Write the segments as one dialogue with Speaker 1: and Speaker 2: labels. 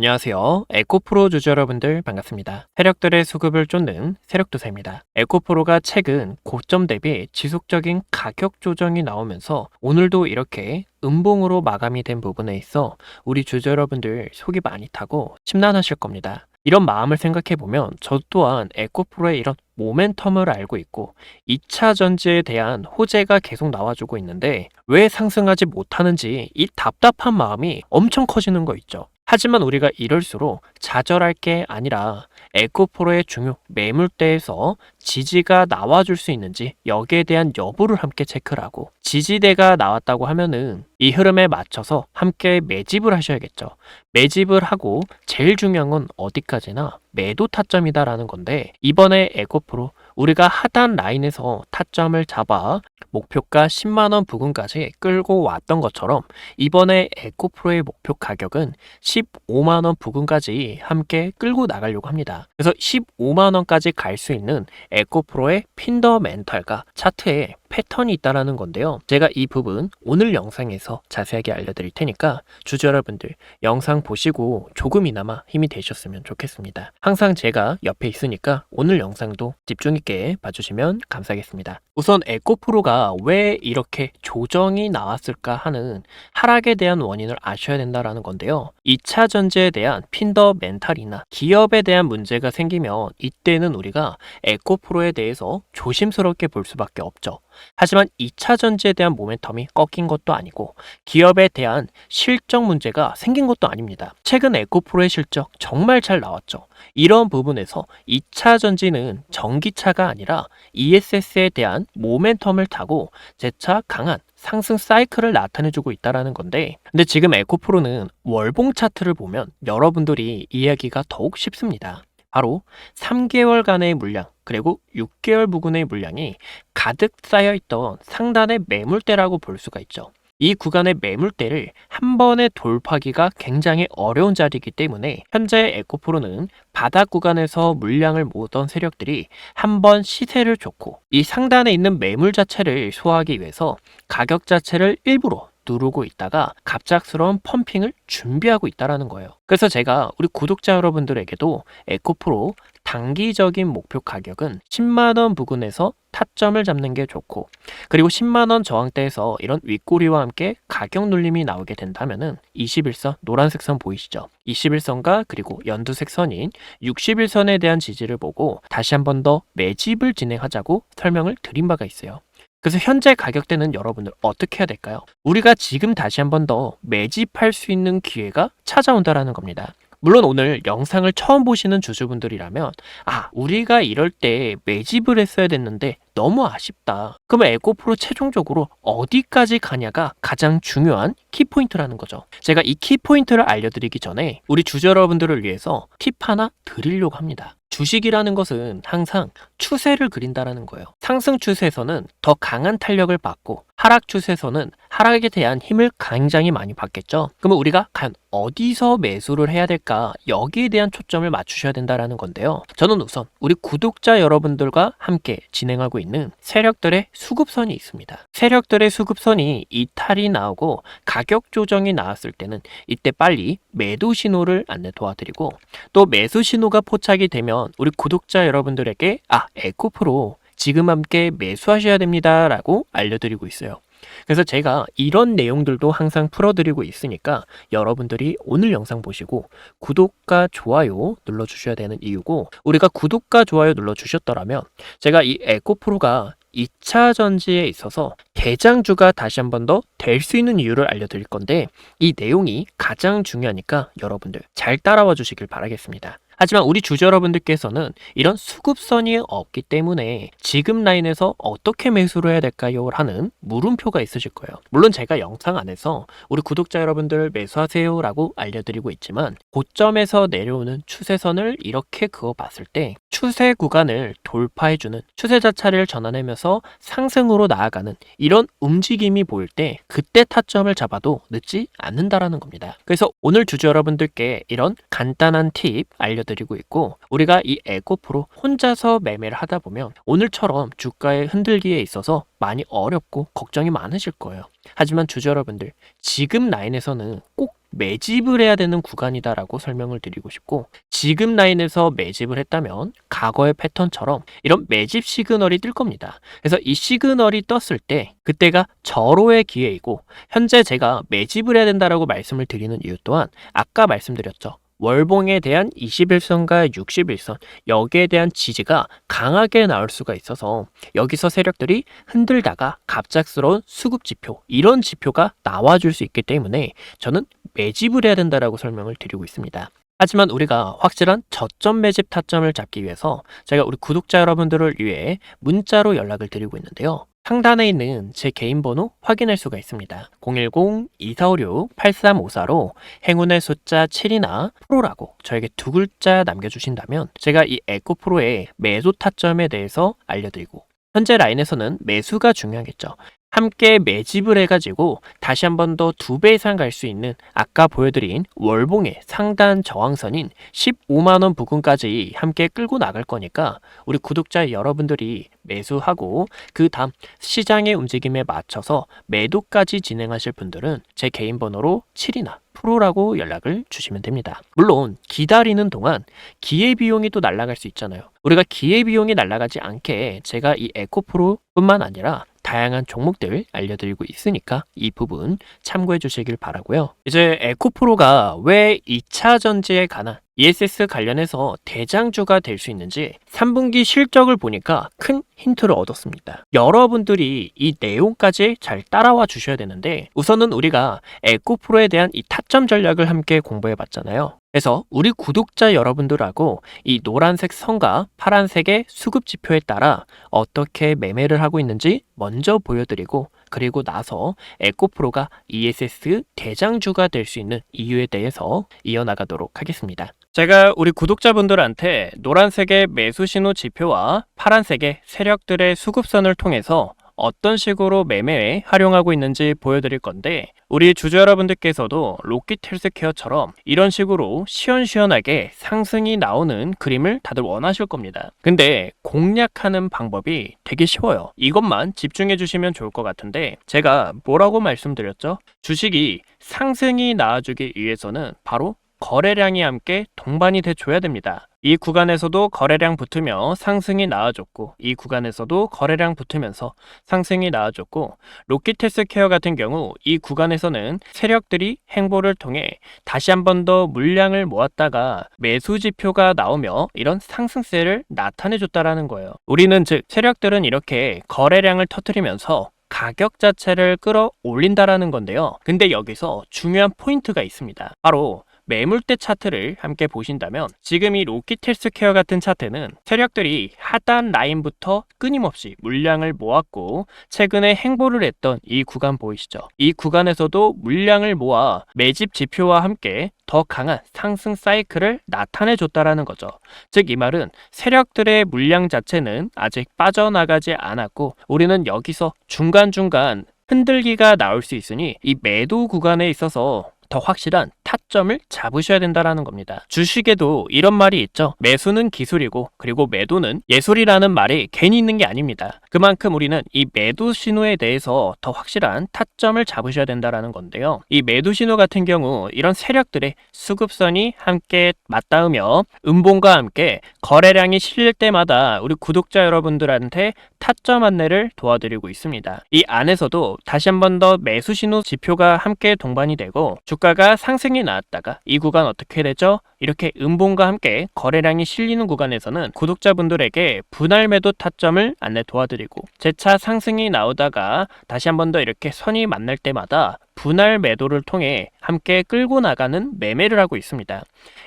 Speaker 1: 안녕하세요. 에코프로 주주 여러분들 반갑습니다. 세력들의 수급을 쫓는 세력도사입니다. 에코프로가 최근 고점 대비 지속적인 가격 조정이 나오면서 오늘도 이렇게 음봉으로 마감이 된 부분에 있어 우리 주주 여러분들 속이 많이 타고 심란하실 겁니다. 이런 마음을 생각해 보면 저 또한 에코프로의 이런 모멘텀을 알고 있고 2차 전지에 대한 호재가 계속 나와주고 있는데 왜 상승하지 못하는지 이 답답한 마음이 엄청 커지는 거 있죠. 하지만 우리가 이럴수록 좌절할 게 아니라 에코프로의 중요 매물대에서 지지가 나와줄 수 있는지 여기에 대한 여부를 함께 체크를 하고 지지대가 나왔다고 하면은 이 흐름에 맞춰서 함께 매집을 하셔야겠죠. 매집을 하고 제일 중요한 건 어디까지나 매도 타점이다라는 건데 이번에 에코프로 우리가 하단 라인에서 타점을 잡아 목표가 10만원 부근까지 끌고 왔던 것처럼 이번에 에코프로의 목표 가격은 15만원 부근까지 함께 끌고 나가려고 합니다. 그래서 15만원까지 갈 수 있는 에코프로의 핀더 멘탈과 차트에 패턴이 있다라는 건데요. 제가 이 부분 오늘 영상에서 자세하게 알려드릴 테니까 주주 여러분들 영상 보시고 조금이나마 힘이 되셨으면 좋겠습니다. 항상 제가 옆에 있으니까 오늘 영상도 집중 있게 봐주시면 감사하겠습니다. 우선 에코프로가 왜 이렇게 조정이 나왔을까 하는 하락에 대한 원인을 아셔야 된다라는 건데요. 2차 전지에 대한 핀더 멘탈이나 기업에 대한 문제가 생기면 이때는 우리가 에코프로에 대해서 조심스럽게 볼 수밖에 없죠. 하지만 2차 전지에 대한 모멘텀이 꺾인 것도 아니고 기업에 대한 실적 문제가 생긴 것도 아닙니다. 최근 에코프로의 실적 정말 잘 나왔죠. 이런 부분에서 2차 전지는 전기차가 아니라 ESS에 대한 모멘텀을 타고 재차 강한 상승 사이클을 나타내주고 있다라는 건데 근데 지금 에코프로는 월봉 차트를 보면 여러분들이 이해하기가 더욱 쉽습니다. 바로 3개월간의 물량 그리고 6개월 부근의 물량이 가득 쌓여 있던 상단의 매물대라고 볼 수가 있죠. 이 구간의 매물대를 한 번에 돌파하기가 굉장히 어려운 자리이기 때문에 현재 에코프로는 바닥 구간에서 물량을 모으던 세력들이 한 번 시세를 줬고 이 상단에 있는 매물 자체를 소화하기 위해서 가격 자체를 일부러 누르고 있다가 갑작스러운 펌핑을 준비하고 있다라는 거예요. 그래서 제가 우리 구독자 여러분들에게도 에코프로 단기적인 목표 가격은 10만원 부근에서 타점을 잡는 게 좋고 그리고 10만원 저항대에서 이런 윗꼬리와 함께 가격 눌림이 나오게 된다면은 21선 노란색 선 보이시죠? 21선과 그리고 연두색 선인 61선에 대한 지지를 보고 다시 한 번 더 매집을 진행하자고 설명을 드린 바가 있어요. 그래서 현재 가격대는 여러분들 어떻게 해야 될까요? 우리가 지금 다시 한 번 더 매집할 수 있는 기회가 찾아온다라는 겁니다. 물론 오늘 영상을 처음 보시는 주주분들이라면 아 우리가 이럴 때 매집을 했어야 됐는데 너무 아쉽다. 그러면 에코프로 최종적으로 어디까지 가냐가 가장 중요한 키포인트라는 거죠. 제가 이 키포인트를 알려드리기 전에 우리 주주 여러분들을 위해서 팁 하나 드리려고 합니다. 주식이라는 것은 항상 추세를 그린다라는 거예요. 상승 추세에서는 더 강한 탄력을 받고 하락 추세에서는 하락에 대한 힘을 굉장히 많이 받겠죠. 그러면 우리가 과연 어디서 매수를 해야 될까 여기에 대한 초점을 맞추셔야 된다라는 건데요. 저는 우선 우리 구독자 여러분들과 함께 진행하고 있는 세력들의 수급선이 있습니다. 세력들의 수급선이 이탈이 나오고 가격 조정이 나왔을 때는 이때 빨리 매도 신호를 안내 도와드리고 또 매수 신호가 포착이 되면 우리 구독자 여러분들에게 아 에코프로 지금 함께 매수하셔야 됩니다 라고 알려드리고 있어요. 그래서 제가 이런 내용들도 항상 풀어드리고 있으니까 여러분들이 오늘 영상 보시고 구독과 좋아요 눌러주셔야 되는 이유고 우리가 구독과 좋아요 눌러주셨더라면 제가 이 에코프로가 2차 전지에 있어서 대장주가 다시 한 번 더 될 수 있는 이유를 알려드릴 건데 이 내용이 가장 중요하니까 여러분들 잘 따라와 주시길 바라겠습니다. 하지만 우리 주주 여러분들께서는 이런 수급선이 없기 때문에 지금 라인에서 어떻게 매수를 해야 될까요? 하는 물음표가 있으실 거예요. 물론 제가 영상 안에서 우리 구독자 여러분들 매수하세요 라고 알려드리고 있지만 고점에서 내려오는 추세선을 이렇게 그어 봤을 때 추세 구간을 돌파해주는 추세 자체를 전환하면서 상승으로 나아가는 이런 움직임이 보일 때 그때 타점을 잡아도 늦지 않는다라는 겁니다. 그래서 오늘 주주 여러분들께 이런 간단한 팁 알려드립니다. 알려드리고 있고 우리가 이 에코프로 혼자서 매매를 하다 보면 오늘처럼 주가의 흔들기에 있어서 많이 어렵고 걱정이 많으실 거예요. 하지만 주주 여러분들 지금 라인에서는 꼭 매집을 해야 되는 구간이다라고 설명을 드리고 싶고 지금 라인에서 매집을 했다면 과거의 패턴처럼 이런 매집 시그널이 뜰 겁니다. 그래서 이 시그널이 떴을 때 그때가 절호의 기회이고 현재 제가 매집을 해야 된다라고 말씀을 드리는 이유 또한 아까 말씀드렸죠. 월봉에 대한 21선과 61선 여기에 대한 지지가 강하게 나올 수가 있어서 여기서 세력들이 흔들다가 갑작스러운 수급 지표 이런 지표가 나와줄 수 있기 때문에 저는 매집을 해야 된다라고 설명을 드리고 있습니다. 하지만 우리가 확실한 저점 매집 타점을 잡기 위해서 제가 우리 구독자 여러분들을 위해 문자로 연락을 드리고 있는데요. 상단에 있는 제 개인 번호 확인할 수가 있습니다. 010-2456-8354로 행운의 숫자 7이나 프로라고 저에게 두 글자 남겨주신다면 제가 이 에코 프로의 매도 타점에 대해서 알려드리고 현재 라인에서는 매수가 중요하겠죠. 함께 매집을 해가지고 다시 한 번 더 두 배 이상 갈 수 있는 아까 보여드린 월봉의 상단 저항선인 15만원 부근까지 함께 끌고 나갈 거니까 우리 구독자 여러분들이 매수하고 그 다음 시장의 움직임에 맞춰서 매도까지 진행하실 분들은 제 개인 번호로 7이나 프로라고 연락을 주시면 됩니다. 물론 기다리는 동안 기회비용이 또 날아갈 수 있잖아요. 우리가 기회비용이 날아가지 않게 제가 이 에코프로뿐만 아니라 다양한 종목들 알려드리고 있으니까 이 부분 참고해 주시길 바라고요. 이제 에코프로가 왜 2차 전지에 관한 ESS 관련해서 대장주가 될 수 있는지 3분기 실적을 보니까 큰 힌트를 얻었습니다. 여러분들이 이 내용까지 잘 따라와 주셔야 되는데 우선은 우리가 에코프로에 대한 이 타점 전략을 함께 공부해 봤잖아요. 그래서 우리 구독자 여러분들하고 이 노란색 선과 파란색의 수급 지표에 따라 어떻게 매매를 하고 있는지 먼저 보여드리고 그리고 나서 에코프로가 ESS 대장주가 될 수 있는 이유에 대해서 이어나가도록 하겠습니다. 제가 우리 구독자분들한테 노란색의 매수 신호 지표와 파란색의 세력들의 수급선을 통해서 어떤 식으로 매매에 활용하고 있는지 보여드릴 건데 우리 주주 여러분들께서도 로켓 헬스케어처럼 이런 식으로 시원시원하게 상승이 나오는 그림을 다들 원하실 겁니다. 근데 공략하는 방법이 되게 쉬워요. 이것만 집중해 주시면 좋을 것 같은데 제가 뭐라고 말씀드렸죠? 주식이 상승이 나와주기 위해서는 바로 거래량이 함께 동반이 돼 줘야 됩니다. 이 구간에서도 거래량 붙으며 상승이 나와줬고 이 구간에서도 거래량 붙으면서 상승이 나와줬고 로키테스 케어 같은 경우 이 구간에서는 세력들이 행보를 통해 다시 한 번 더 물량을 모았다가 매수 지표가 나오며 이런 상승세를 나타내 줬다라는 거예요. 우리는 즉 세력들은 이렇게 거래량을 터뜨리면서 가격 자체를 끌어올린다라는 건데요. 근데 여기서 중요한 포인트가 있습니다. 바로 매물대 차트를 함께 보신다면 지금 이 로키텔스케어 같은 차트는 세력들이 하단 라인부터 끊임없이 물량을 모았고 최근에 행보를 했던 이 구간 보이시죠? 이 구간에서도 물량을 모아 매집 지표와 함께 더 강한 상승 사이클을 나타내 줬다라는 거죠. 즉 이 말은 세력들의 물량 자체는 아직 빠져나가지 않았고 우리는 여기서 중간중간 흔들기가 나올 수 있으니 이 매도 구간에 있어서 더 확실한 타 점을 잡으셔야 된다라는 겁니다. 주식에도 이런 말이 있죠. 매수는 기술이고 그리고 매도는 예술이라는 말이 괜히 있는 게 아닙니다. 그만큼 우리는 이 매도 신호에 대해서 더 확실한 타점을 잡으셔야 된다라는 건데요. 이 매도 신호 같은 경우 이런 세력들의 수급선이 함께 맞닿으며 음봉과 함께 거래량이 실릴 때마다 우리 구독자 여러분들한테 타점 안내를 도와드리고 있습니다. 이 안에서도 다시 한 번 더 매수 신호 지표가 함께 동반이 되고 주가가 상승이 나 왔다가 이 구간 어떻게 되죠? 이렇게 음봉과 함께 거래량이 실리는 구간에서는 구독자분들에게 분할 매도 타점을 안내 도와드리고 재차 상승이 나오다가 다시 한 번 더 이렇게 선이 만날 때마다 분할 매도를 통해 함께 끌고 나가는 매매를 하고 있습니다.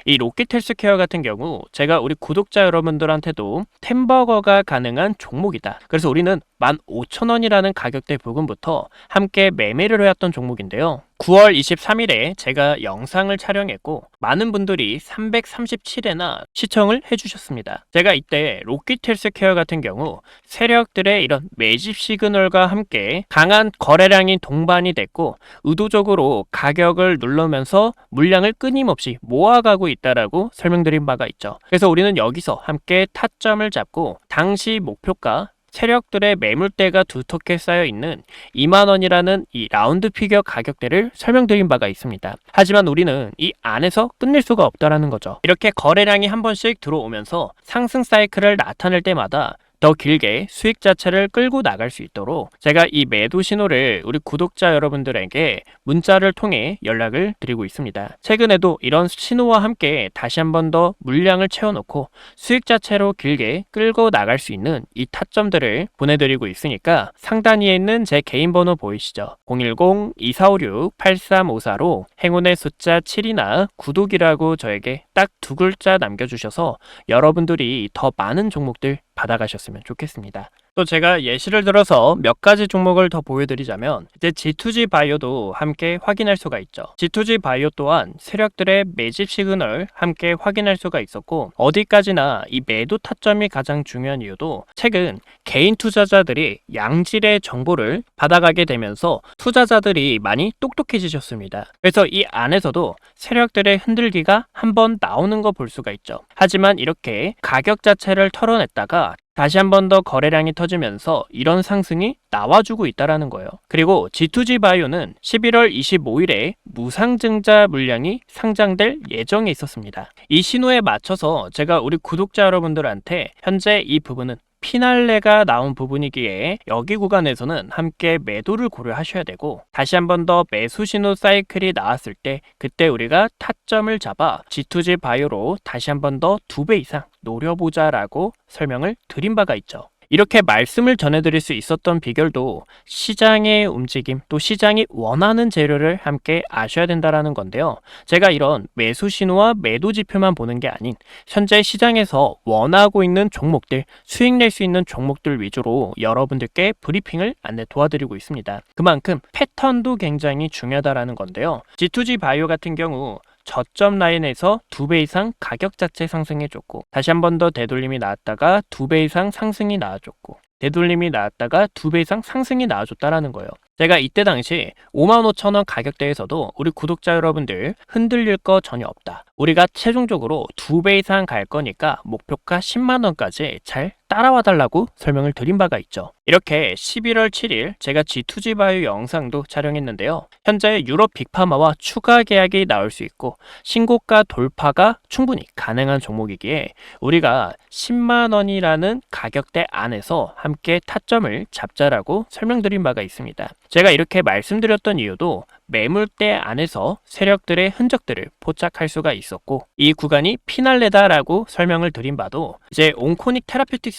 Speaker 1: 이 로켓헬스케어 같은 경우 제가 우리 구독자 여러분들한테도 템버거가 가능한 종목이다. 그래서 우리는 15,000원이라는 가격대 부근부터 함께 매매를 해왔던 종목인데요. 9월 23일에 제가 영상을 촬영했고 많은 분들이 337회나 시청을 해주셨습니다. 제가 이때 로켓 헬스케어 같은 경우 세력들의 이런 매집 시그널과 함께 강한 거래량이 동반이 됐고 의도적으로 가격을 누르면서 물량을 끊임없이 모아가고 있다라고 설명드린 바가 있죠. 그래서 우리는 여기서 함께 타점을 잡고 당시 목표가 세력들의 매물대가 두텁게 쌓여 있는 2만 원이라는 이 라운드 피겨 가격대를 설명드린 바가 있습니다. 하지만 우리는 이 안에서 끝낼 수가 없다라는 거죠. 이렇게 거래량이 한 번씩 들어오면서 상승 사이클을 나타낼 때마다 더 길게 수익 자체를 끌고 나갈 수 있도록 제가 이 매도 신호를 우리 구독자 여러분들에게 문자를 통해 연락을 드리고 있습니다. 최근에도 이런 신호와 함께 다시 한 번 더 물량을 채워놓고 수익 자체로 길게 끌고 나갈 수 있는 이 타점들을 보내드리고 있으니까 상단위에 있는 제 개인 번호 보이시죠? 010-2456-8354로 행운의 숫자 7이나 구독이라고 저에게 딱 두 글자 남겨주셔서 여러분들이 더 많은 종목들 받아가셨으면 좋겠습니다. 또 제가 예시를 들어서 몇 가지 종목을 더 보여드리자면 이제 G2G 바이오도 함께 확인할 수가 있죠. G2G 바이오 또한 세력들의 매집 시그널 함께 확인할 수가 있었고 어디까지나 이 매도 타점이 가장 중요한 이유도 최근 개인 투자자들이 양질의 정보를 받아가게 되면서 투자자들이 많이 똑똑해지셨습니다. 그래서 이 안에서도 세력들의 흔들기가 한번 나오는 거 볼 수가 있죠. 하지만 이렇게 가격 자체를 털어냈다가 다시 한 번 더 거래량이 터지면서 이런 상승이 나와주고 있다라는 거예요. 그리고 G2G 바이오는 11월 25일에 무상증자 물량이 상장될 예정에 있었습니다. 이 신호에 맞춰서 제가 우리 구독자 여러분들한테 현재 이 부분은 피날레가 나온 부분이기에 여기 구간에서는 함께 매도를 고려하셔야 되고 다시 한 번 더 매수 신호 사이클이 나왔을 때 그때 우리가 타점을 잡아 G2G 바이오로 다시 한 번 더 두 배 이상 노려보자 라고 설명을 드린 바가 있죠. 이렇게 말씀을 전해드릴 수 있었던 비결도 시장의 움직임 또 시장이 원하는 재료를 함께 아셔야 된다라는 건데요. 제가 이런 매수 신호와 매도 지표만 보는 게 아닌 현재 시장에서 원하고 있는 종목들 수익 낼 수 있는 종목들 위주로 여러분들께 브리핑을 안내 도와드리고 있습니다. 그만큼 패턴도 굉장히 중요하다라는 건데요. G2G 바이오 같은 경우 저점 라인에서 두배 이상 가격 자체 상승해줬고 다시 한 번 더 되돌림이 나왔다가 두배 이상 상승이 나와줬고 되돌림이 나왔다가 두배 이상 상승이 나와줬다라는 거예요. 제가 이때 당시 55,000원 가격대에서도 우리 구독자 여러분들 흔들릴 거 전혀 없다. 우리가 최종적으로 두배 이상 갈 거니까 목표가 10만원까지 잘 따라와 달라고 설명을 드린 바가 있죠. 이렇게 11월 7일 제가 G2G 바이오 영상도 촬영했는데요. 현재 유럽 빅파마와 추가 계약이 나올 수 있고 신고가 돌파가 충분히 가능한 종목이기에 우리가 10만 원이라는 가격대 안에서 함께 타점을 잡자라고 설명드린 바가 있습니다. 제가 이렇게 말씀드렸던 이유도 매물대 안에서 세력들의 흔적들을 포착할 수가 있었고 이 구간이 피날레다라고 설명을 드린 바도 이제 온코닉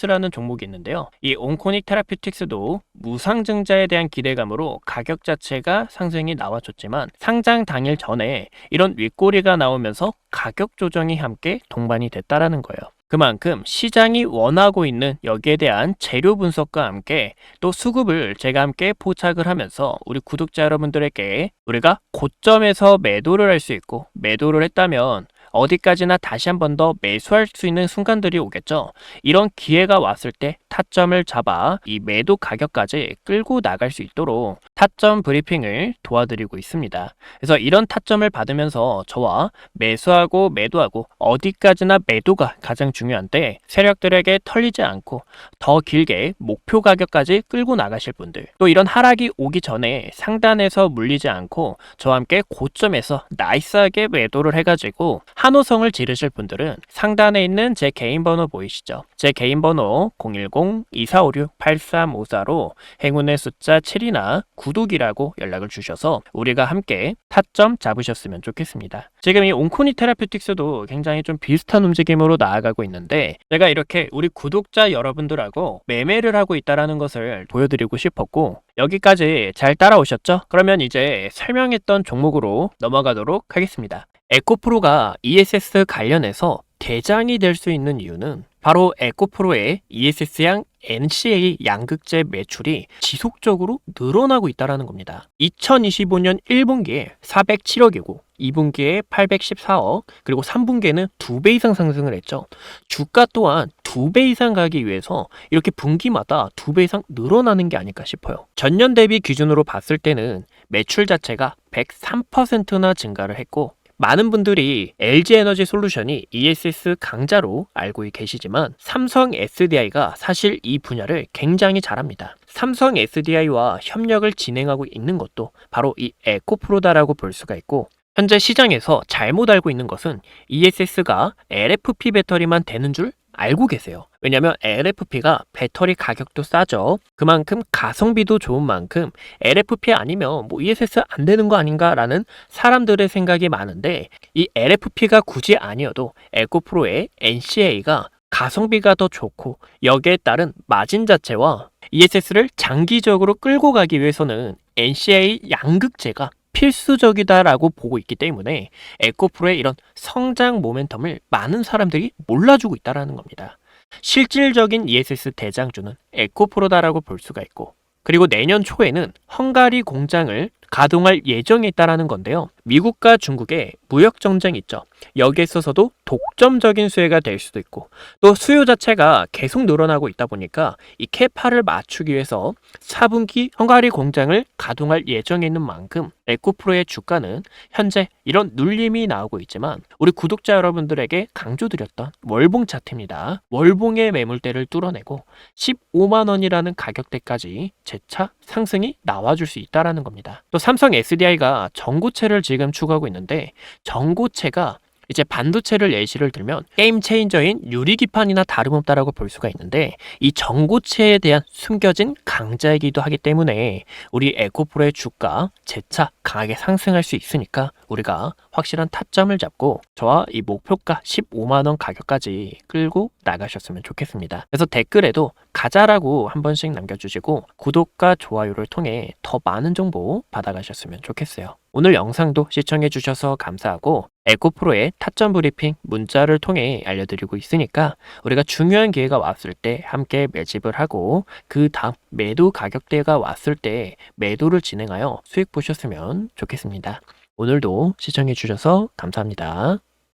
Speaker 1: 테라퓨틱스라는 종목이 있는데요. 이 온코닉 테라퓨틱스도 무상증자에 대한 기대감으로 가격 자체가 상승이 나와줬지만 상장 당일 전에 이런 윗꼬리가 나오면서 가격 조정이 함께 동반이 됐다라는 거예요. 그만큼 시장이 원하고 있는 여기에 대한 재료 분석과 함께 또 수급을 제가 함께 포착을 하면서 우리 구독자 여러분들에게 우리가 고점에서 매도를 할 수 있고 매도를 했다면 어디까지나 다시 한 번 더 매수할 수 있는 순간들이 오겠죠. 이런 기회가 왔을 때 타점을 잡아 이 매도 가격까지 끌고 나갈 수 있도록 타점 브리핑을 도와드리고 있습니다. 그래서 이런 타점을 받으면서 저와 매수하고 매도하고 어디까지나 매도가 가장 중요한데 세력들에게 털리지 않고 더 길게 목표 가격까지 끌고 나가실 분들 또 이런 하락이 오기 전에 상단에서 물리지 않고 저와 함께 고점에서 나이스하게 매도를 해가지고 한호성을 지르실 분들은 상단에 있는 제 개인 번호 보이시죠? 제 개인 번호 010-2456-8354로 행운의 숫자 7이나 구독이라고 연락을 주셔서 우리가 함께 타점 잡으셨으면 좋겠습니다. 지금 이 온코니 테라퓨틱스도 굉장히 좀 비슷한 움직임으로 나아가고 있는데 제가 이렇게 우리 구독자 여러분들하고 매매를 하고 있다라는 것을 보여드리고 싶었고 여기까지 잘 따라오셨죠? 그러면 이제 설명했던 종목으로 넘어가도록 하겠습니다. 에코프로가 ESS 관련해서 대장이 될 수 있는 이유는 바로 에코프로의 ESS양 NCA 양극재 매출이 지속적으로 늘어나고 있다는 겁니다. 2025년 1분기에 407억이고 2분기에 814억 그리고 3분기에는 2배 이상 상승을 했죠. 주가 또한 2배 이상 가기 위해서 이렇게 분기마다 2배 이상 늘어나는 게 아닐까 싶어요. 전년 대비 기준으로 봤을 때는 매출 자체가 103%나 증가를 했고 많은 분들이 LG 에너지 솔루션이 ESS 강자로 알고 계시지만 삼성 SDI가 사실 이 분야를 굉장히 잘합니다. 삼성 SDI와 협력을 진행하고 있는 것도 바로 이 에코프로다라고 볼 수가 있고 현재 시장에서 잘못 알고 있는 것은 ESS가 LFP 배터리만 되는 줄 알고 계세요. 왜냐하면 LFP가 배터리 가격도 싸죠. 그만큼 가성비도 좋은 만큼 LFP 아니면 뭐 ESS 안 되는 거 아닌가라는 사람들의 생각이 많은데 이 LFP가 굳이 아니어도 에코프로의 NCA가 가성비가 더 좋고 여기에 따른 마진 자체와 ESS를 장기적으로 끌고 가기 위해서는 NCA 양극재가 필수적이다라고 보고 있기 때문에 에코프로의 이런 성장 모멘텀을 많은 사람들이 몰라주고 있다라는 겁니다. 실질적인 ESS 대장주는 에코프로다라고 볼 수가 있고 그리고 내년 초에는 헝가리 공장을 가동할 예정에 있다라는 건데요. 미국과 중국의 무역 전쟁이 있죠. 여기에 있어서도 독점적인 수혜가 될 수도 있고 또 수요 자체가 계속 늘어나고 있다 보니까 이 캐파를 맞추기 위해서 4분기 헝가리 공장을 가동할 예정에 있는 만큼 에코프로의 주가는 현재 이런 눌림이 나오고 있지만 우리 구독자 여러분들에게 강조드렸던 월봉 차트입니다. 월봉의 매물대를 뚫어내고 15만 원이라는 가격대까지 재차 상승이 나와줄 수 있다라는 겁니다. 또 삼성 SDI가 전고체를 지금 추구하고 있는데 전고체가 이제 반도체를 예시를 들면 게임 체인저인 유리기판이나 다름없다라고 볼 수가 있는데 이 전고체에 대한 숨겨진 강자이기도 하기 때문에 우리 에코프로의 주가 재차 강하게 상승할 수 있으니까 우리가 확실한 타점을 잡고 저와 이 목표가 15만 원 가격까지 끌고 나가셨으면 좋겠습니다. 그래서 댓글에도 가자라고 한 번씩 남겨주시고 구독과 좋아요를 통해 더 많은 정보 받아가셨으면 좋겠어요. 오늘 영상도 시청해주셔서 감사하고 에코프로의 타점 브리핑 문자를 통해 알려드리고 있으니까 우리가 중요한 기회가 왔을 때 함께 매집을 하고 그 다음 매도 가격대가 왔을 때 매도를 진행하여 수익 보셨으면 좋겠습니다. 오늘도 시청해주셔서 감사합니다.